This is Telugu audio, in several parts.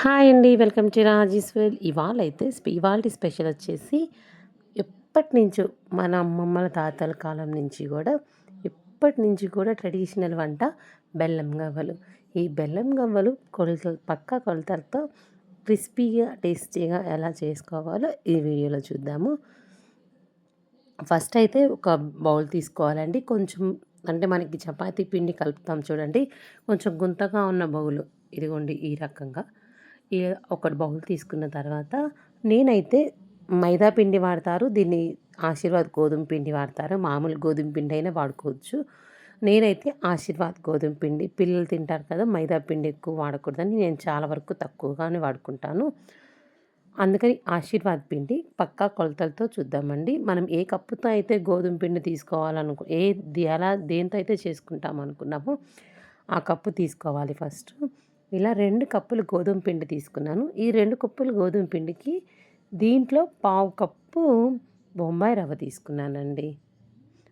హాయ్ అండి వెల్కమ్ టు రాజీస్వెల్ ఇవాళ అయితే ఇవాళ స్పెషల్ వచ్చేసి ఎప్పటి నుంచో మన అమ్మమ్మల తాతల కాలం నుంచి కూడా ఎప్పటి నుంచి కూడా ట్రెడిషనల్ వంట బెల్లం గవ్వలు. ఈ బెల్లం గవ్వలు కొలత పక్క కొలతలతో క్రిస్పీగా టేస్టీగా ఎలా చేసుకోవాలో ఈ వీడియోలో చూద్దాము. ఫస్ట్ అయితే ఒక బౌల్ తీసుకోవాలండి. కొంచెం అంటే మనకి చపాతీ పిండి కలుపుతాం చూడండి. కొంచెం గుంతగా ఉన్న బౌలు. ఇదిగోండి ఈ రకంగా. ఒకటి బౌల్ తీసుకున్న తర్వాత నేనైతే మైదా పిండి వాడతారు దీన్ని ఆశీర్వాద్ గోధుమ పిండి వాడతారు. మామూలు గోధుమ పిండి అయినా వాడుకోవచ్చు. నేనైతే ఆశీర్వాద్ గోధుమ పిండి పిల్లలు తింటారు కదా మైదా పిండి ఎక్కువ వాడకూడదని నేను చాలా వరకు తక్కువగానే వాడుకుంటాను. అందుకని ఆశీర్వాద్ పిండి పక్కా కొలతలతో చూద్దామండి. మనం ఏ కప్పుతో అయితే గోధుమ పిండి తీసుకోవాలనుకో ఏ ఎలా దేంతో అయితే చేసుకుంటాం అనుకున్నామో ఆ కప్పు తీసుకోవాలి ఫస్ట్. ఇలా రెండు కప్పులు గోధుమ పిండి తీసుకున్నాను. ఈ రెండు కప్పులు గోధుమ పిండికి దీంట్లో పావు కప్పు బొంబాయి రవ్వ తీసుకున్నానండి.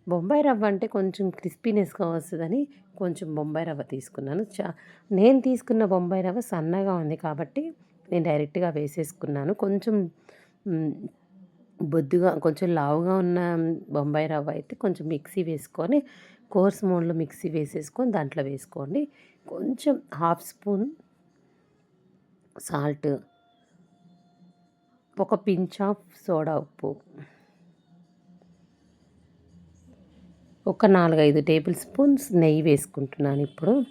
బొంబాయి రవ్వ అంటే కొంచెం క్రిస్పీనెస్గా వస్తుందని కొంచెం బొంబాయి రవ్వ తీసుకున్నాను. చా నేను తీసుకున్న బొంబాయి రవ్వ సన్నగా ఉంది కాబట్టి నేను డైరెక్ట్గా వేసేసుకున్నాను. కొంచెం బొద్దుగా కొంచెం లావుగా ఉన్న బొంబాయి రవ్వ అయితే కొంచెం మిక్సీ వేసుకొని కోర్స్ మోడ్లో మిక్సీ వేసేసుకొని దాంట్లో వేసుకోండి. కొంచెం హాఫ్ స్పూన్ సాల్ట్ ఒక పించ్ ఆఫ్ సోడా ఉప్పు ఒక నాలుగైదు టేబుల్ స్పూన్స్ నెయ్యి వేసుకుంటున్నాను ఇప్పుడు.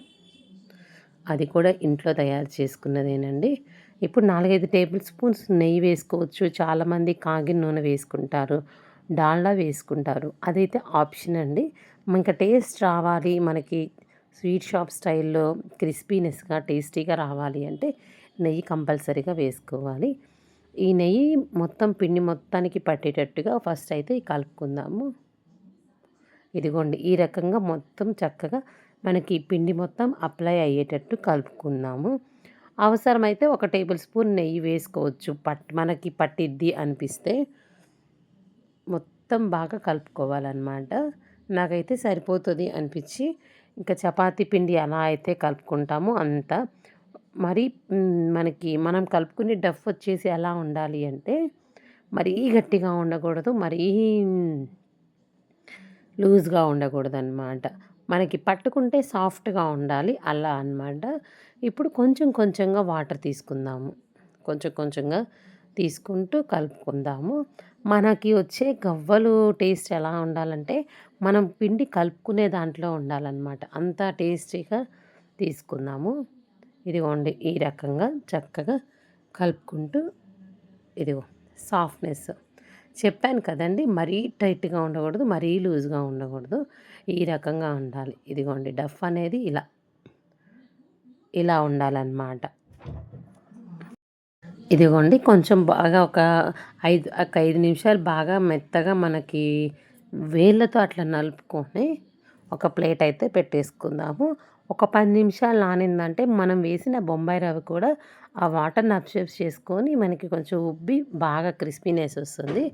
అది కూడా ఇంట్లో తయారు చేసుకున్నదేనండి. ఇప్పుడు నాలుగైదు టేబుల్ స్పూన్స్ నెయ్యి వేసుకోవచ్చు. చాలామంది కాగిన నూనె వేసుకుంటారు డాల్డా వేసుకుంటారు. అదైతే ఆప్షన్ అండి. ఇంకా టేస్ట్ రావాలి మనకి స్వీట్ షాప్ స్టైల్లో క్రిస్పీనెస్గా టేస్టీగా రావాలి అంటే నెయ్యి కంపల్సరీగా వేసుకోవాలి. ఈ నెయ్యి మొత్తం పిండి మొత్తానికి పట్టేటట్టుగా ఫస్ట్ అయితే కలుపుకుందాము. ఇదిగోండి ఈ రకంగా మొత్తం చక్కగా మనకి పిండి మొత్తం అప్లై అయ్యేటట్టు కలుపుకుందాము. అవసరమైతే ఒక టేబుల్ స్పూన్ నెయ్యి వేసుకోవచ్చు. పట్ మనకి పట్టిద్ది అనిపిస్తే మొత్తం బాగా కలుపుకోవాలన్నమాట. నాకైతే సరిపోతుంది అనిపించి ఇంకా చపాతీ పిండి ఎలా అయితే కలుపుకుంటామో అంత. మరి మనకి మనం కలుపుకునే డఫ్ వచ్చేసి ఎలా ఉండాలి అంటే మరీ గట్టిగా ఉండకూడదు మరీ లూజ్గా ఉండకూడదు అనమాట మనకి పట్టుకుంటే సాఫ్ట్గా ఉండాలి అలా అనమాట ఇప్పుడు కొంచెం కొంచెంగా వాటర్ తీసుకుందాము. కొంచెం కొంచెంగా తీసుకుంటూ కలుపుకుందాము. మనకి వచ్చే గవ్వలు టేస్ట్ ఎలా ఉండాలంటే మనం పిండి కలుపుకునే దాంట్లో ఉండాలన్నమాట. అంత టేస్టీగా తీసుకుందాము. ఇదిగోండి ఈ రకంగా చక్కగా కలుపుకుంటూ ఇదిగో సాఫ్ట్నెస్ చెప్పాను కదండి మరీ టైట్గా ఉండకూడదు మరీ లూజ్గా ఉండకూడదు. ఈ రకంగా ఉండాలి. ఇదిగోండి డఫ్ అనేది ఇలా ఇలా ఉండాలన్నమాట. ఇదిగోండి కొంచెం బాగా ఒక ఐదు ఒక ఐదు నిమిషాలు బాగా మెత్తగా మనకి వేళ్ళతో అట్లా నలుపుకొని ఒక ప్లేట్ అయితే పెట్టేసుకుందాము. ఒక పది నిమిషాలు నానిందంటే మనం వేసిన బొంబాయి రవ్వ కూడా ఆ వాటర్ని అబ్జర్వ్ చేసుకొని మనకి కొంచెం ఉబ్బి బాగా క్రిస్పీనెస్ వస్తుంది.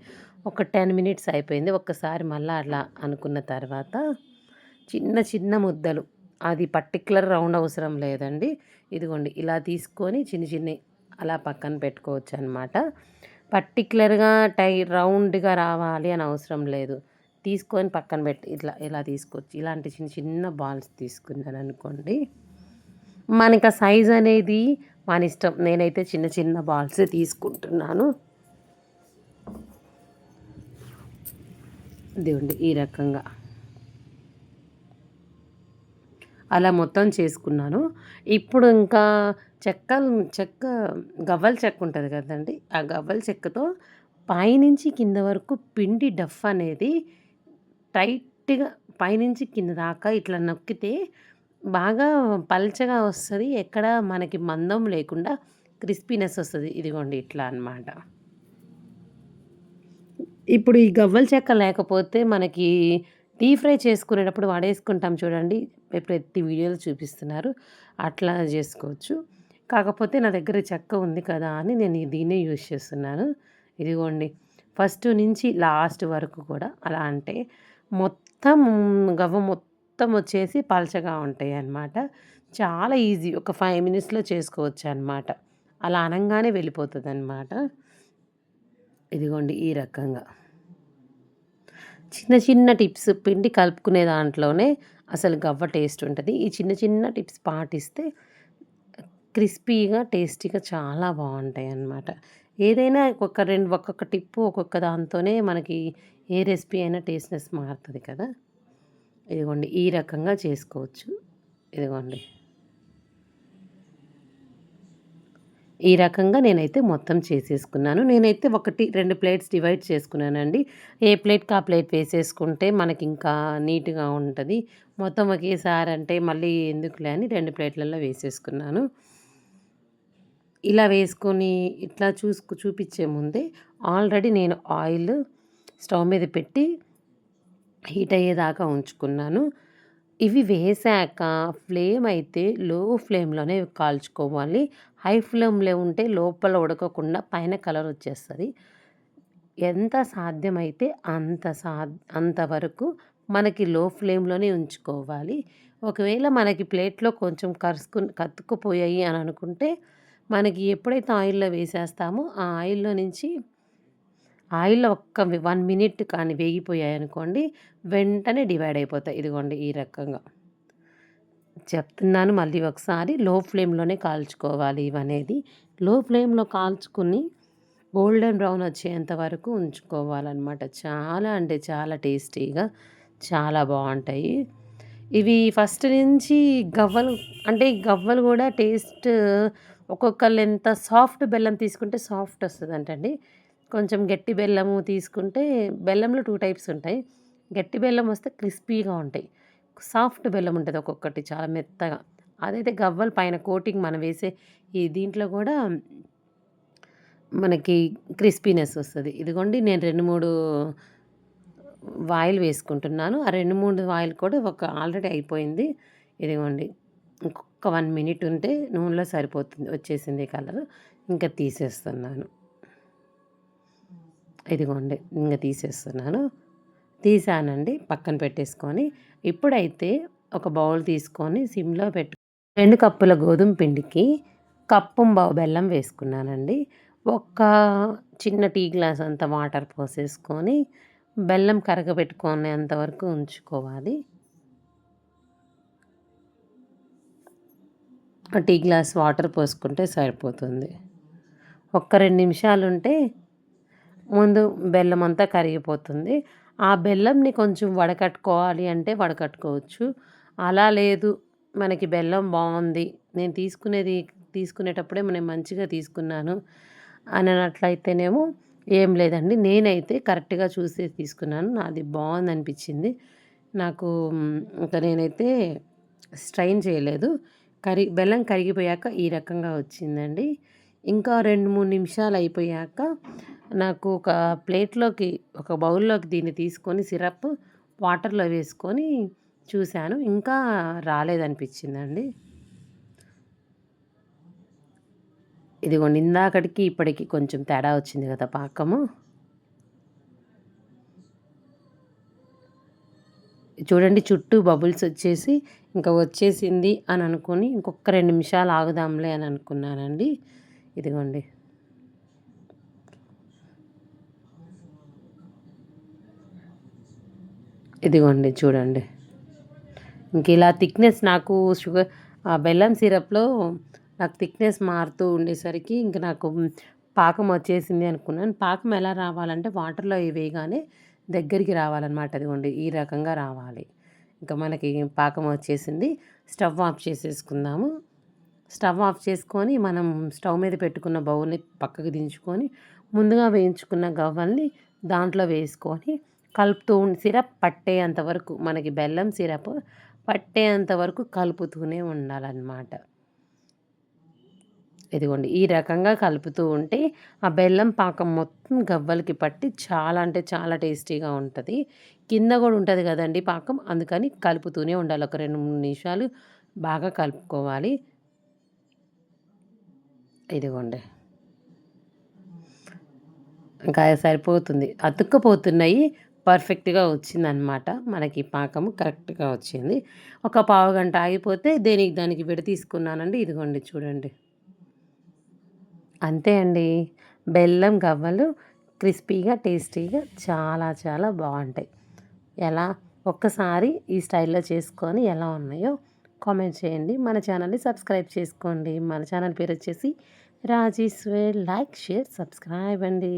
ఒక టెన్ మినిట్స్ అయిపోయింది ఒక్కసారి మళ్ళీ అట్లా అనుకున్న తర్వాత చిన్న చిన్న ముద్దలు. అది పర్టికులర్ రౌండ్ అవసరం లేదండి. ఇదిగోండి ఇలా తీసుకొని చిన్న చిన్న అలా పక్కన పెట్టుకోవచ్చు అనమాట పర్టికులర్గా టై రౌండ్గా రావాలి అని అవసరం లేదు. తీసుకొని పక్కన పెట్టి ఇట్లా ఇలా తీసుకోవచ్చు ఇలాంటి చిన్న చిన్న బాల్స్ తీసుకున్నాను అనుకోండి మనకి ఆ సైజ్ అనేది మన ఇష్టం. నేనైతే చిన్న చిన్న బాల్స్ తీసుకుంటున్నాను. దేవుండి ఈ రకంగా. అలా మొత్తం చేసుకున్నాను. ఇప్పుడు ఇంకా చెక్క చెక్క గవ్వల చెక్క ఉంటుంది కదండి. ఆ గవ్వల చెక్కతో పైనుంచి కింద వరకు పిండి డఫ్ అనేది టైట్గా పైనుంచి కింద దాకా ఇట్లా నొక్కితే బాగా పల్చగా వస్తుంది. ఎక్కడ మనకి మందం లేకుండా క్రిస్పీనెస్ వస్తుంది. ఇదిగోండి ఇట్లా అనమాట ఇప్పుడు ఈ గవ్వల చెక్క లేకపోతే మనకి డీ ఫ్రై చేసుకునేటప్పుడు వాడేసుకుంటాం చూడండి. ప్రతి వీడియోలో చూపిస్తున్నారు. అట్లా చేసుకోవచ్చు. కాకపోతే నా దగ్గర చెక్క ఉంది కదా అని నేను దీన్నే యూజ్ చేస్తున్నాను. ఇదిగోండి. ఫస్ట్ నుంచి లాస్ట్ వరకు కూడా అలా అంటే మొత్తం గవ్వ మొత్తం వచ్చేసి పలచగా ఉంటాయి అన్నమాట చాలా ఈజీ. ఒక ఫైవ్ మినిట్స్లో చేసుకోవచ్చు అనమాట అలా అనంగానే వెళ్ళిపోతుంది అనమాట ఇదిగోండి ఈ రకంగా. చిన్న చిన్న టిప్స్. పిండి కలుపుకునే దాంట్లోనే అసలు గవ్వ టేస్ట్ ఉంటుంది. ఈ చిన్న చిన్న టిప్స్ పాటిస్తే క్రిస్పీగా టేస్టీగా చాలా బాగుంటాయి అన్నమాట ఏదైనా ఒక్కొక్క రెండు ఒక్కొక్క టిప్పు ఒక్కొక్క దాంతోనే మనకి ఏ రెసిపీ అయినా టేస్ట్నెస్ మారుతుంది కదా. ఇదిగోండి ఈ రకంగా చేసుకోవచ్చు. ఇదిగోండి. ఈ రకంగా నేనైతే మొత్తం చేసేసుకున్నాను. నేనైతే ఒకటి రెండు ప్లేట్స్ డివైడ్ చేసుకున్నానండి. ఏ ప్లేట్కి ఆ ప్లేట్ వేసేసుకుంటే మనకి ఇంకా నీట్గా ఉంటుంది. మొత్తం ఒకేసారి అంటే మళ్ళీ ఎందుకులే అని రెండు ప్లేట్లలో వేసేసుకున్నాను. ఇలా వేసుకొని ఇట్లా చూసుకు చూపించే ముందే ఆల్రెడీ నేను ఆయిల్ స్టవ్ మీద పెట్టి హీట్ అయ్యేదాకా ఉంచుకున్నాను. ఇవి వేసాక ఫ్లేమ్ అయితే లో ఫ్లేమ్లోనే కాల్చుకోవాలి. హై ఫ్లేమ్లో ఉంటే లోపల ఉడకకుండా పైన కలర్ వచ్చేస్తుంది. ఎంత సాధ్యమైతే అంత సా అంతవరకు మనకి లో ఫ్లేమ్లోనే ఉంచుకోవాలి. ఒకవేళ మనకి ప్లేట్లో కొంచెం కరుసుకు కత్తుకుపోయాయి అని అనుకుంటే మనకి ఎప్పుడైతే ఆయిల్లో వేసేస్తామో ఆ ఆయిల్లో నుంచి ఆయిల్లో ఒక్క వన్ మినిట్ కానీ వేగిపోయాయి అనుకోండి వెంటనే డివైడ్ అయిపోతాయి. ఇదిగోండి ఈ రకంగా. చెప్తున్నాను మళ్ళీ ఒకసారి లో ఫ్లేమ్లోనే కాల్చుకోవాలి ఇవనేది. లో ఫ్లేమ్లో కాల్చుకుని గోల్డెన్ బ్రౌన్ వచ్చేంత వరకు ఉంచుకోవాలన్నమాట. చాలా అంటే చాలా టేస్టీగా చాలా బాగుంటాయి. ఇవి ఫస్ట్ నుంచి గవ్వలు అంటే గవ్వలు కూడా టేస్ట్ ఒక్కొక్కళ్ళు ఎంత సాఫ్ట్ బెల్లం తీసుకుంటే సాఫ్ట్ వస్తుంది అంటండి కొంచెం గట్టి బెల్లము తీసుకుంటే బెల్లంలో టూ టైప్స్ ఉంటాయి. గట్టి బెల్లం వస్తే క్రిస్పీగా ఉంటాయి. సాఫ్ట్ బెల్లం ఉంటుంది ఒక్కొక్కటి చాలా మెత్తగా. అదైతే గవ్వలు పైన కోటింగ్ మనం వేసే ఈ దీంట్లో కూడా మనకి క్రిస్పీనెస్ వస్తుంది. ఇదిగోండి నేను రెండు మూడు వాయిల్ వేసుకుంటున్నాను. ఆ రెండు మూడు వాయిల్ కూడా ఒక ఆల్రెడీ అయిపోయింది. ఇదిగోండి ఒక వన్ మినిట్ ఉంటే నూనెలో సరిపోతుంది వచ్చేసింది కలర్. ఇంకా తీసేస్తున్నాను. ఇదిగోండి ఇంకా తీసేస్తున్నాను. తీసానండి పక్కన పెట్టేసుకొని. ఇప్పుడైతే ఒక బౌల్ తీసుకొని సిమ్లో పెట్టు రెండు కప్పుల గోధుమ పిండికి కప్పు బెల్లం వేసుకున్నానండి. ఒక చిన్న టీ గ్లాస్ అంత వాటర్ పోసేసుకొని బెల్లం కరగబెట్టుకునేంత వరకు ఉంచుకోవాలి. టీ గ్లాస్ వాటర్ పోసుకుంటే సరిపోతుంది. ఒక్క రెండు నిమిషాలు ఉంటే ముందు బెల్లం అంతా కరిగిపోతుంది. ఆ బెల్లంని కొంచెం వడకట్టుకోవాలి అంటే వడకట్టుకోవచ్చు. అలా లేదు. మనకి బెల్లం బాగుంది. నేను తీసుకునేది తీసుకునేటప్పుడే నేను మంచిగా తీసుకున్నాను అని అన్నట్లయితేనేమో ఏం లేదండి. నేనైతే కరెక్ట్గా చూసి తీసుకున్నాను. నాది బాగుంది అనిపించింది నాకు ఇంకా నేనైతే స్ట్రైన్ చేయలేదు. కరి బెల్లం కరిగిపోయాక ఈ రకంగా వచ్చిందండి. ఇంకా రెండు మూడు నిమిషాలు అయిపోయాక నాకు ఒక ప్లేట్లోకి ఒక బౌల్లోకి దీన్ని తీసుకొని సిరప్ వాటర్లో వేసుకొని చూశాను. ఇంకా రాలేదనిపించిందండి. ఇదిగోండి ఇందాకటికి ఇప్పటికి కొంచెం తేడా వచ్చింది కదా పాకము. చూడండి చుట్టూ బబుల్స్ వచ్చేసి ఇంకా వచ్చేసింది అని అనుకుని ఇంకొక రెండు నిమిషాలు ఆగుదాంలే అని అనుకున్నానండి. ఇదిగోండి. ఇదిగోండి చూడండి. ఇంక ఇలా థిక్నెస్ నాకు షుగర్ బెల్లం సిరప్లో నాకు థిక్నెస్ మారుతూ ఉండేసరికి ఇంక నాకు పాకం వచ్చేసింది అనుకున్నాను. పాకం ఎలా రావాలంటే వాటర్లో వేయగానే దగ్గరికి రావాలన్నమాట. అదిగోండి ఈ రకంగా రావాలి. ఇంకా మనకి పాకం వచ్చేసింది. స్టవ్ ఆఫ్ చేసేసుకుందాము. స్టవ్ ఆఫ్ చేసుకొని మనం స్టవ్ మీద పెట్టుకున్న బౌల్ని పక్కకు దించుకొని ముందుగా వేయించుకున్న గవ్వల్ని దాంట్లో వేసుకొని కలుపుతూ సిరప్ పట్టేంత వరకు మనకి బెల్లం సిరప్ పట్టేంత వరకు కలుపుతూనే ఉండాలన్నమాట. ఇదిగోండి. ఈ రకంగా కలుపుతూ ఉంటే ఆ బెల్లం పాకం మొత్తం గవ్వలకి పట్టి చాలా అంటే చాలా టేస్టీగా ఉంటుంది. కింద కూడా ఉంటుంది కదండి పాకం. అందుకని కలుపుతూనే ఉండాలి. ఒక రెండు మూడు నిమిషాలు బాగా కలుపుకోవాలి. ఇదిగోండి. ఇంకా సరిపోతుంది. అతుక్కపోతున్నాయి. పర్ఫెక్ట్గా వచ్చిందనమాట మనకి పాకము కరెక్ట్గా వచ్చింది. ఒక పావు గంట ఆగిపోతే దేనికి దానికి విడ తీసుకున్నానండి? ఇదిగోండి చూడండి. అంతే అండి. బెల్లం గవ్వలు క్రిస్పీగా టేస్టీగా చాలా చాలా బాగుంటాయి. ఎలా? ఒక్కసారి ఈ స్టైల్లో చేసుకొని ఎలా ఉన్నాయో కామెంట్ చేయండి. మన ఛానల్ని సబ్స్క్రైబ్ చేసుకోండి. మన ఛానల్ పేరు వచ్చేసి రాజీశ్వర్ లైక్ షేర్ సబ్స్క్రైబ్ అండి.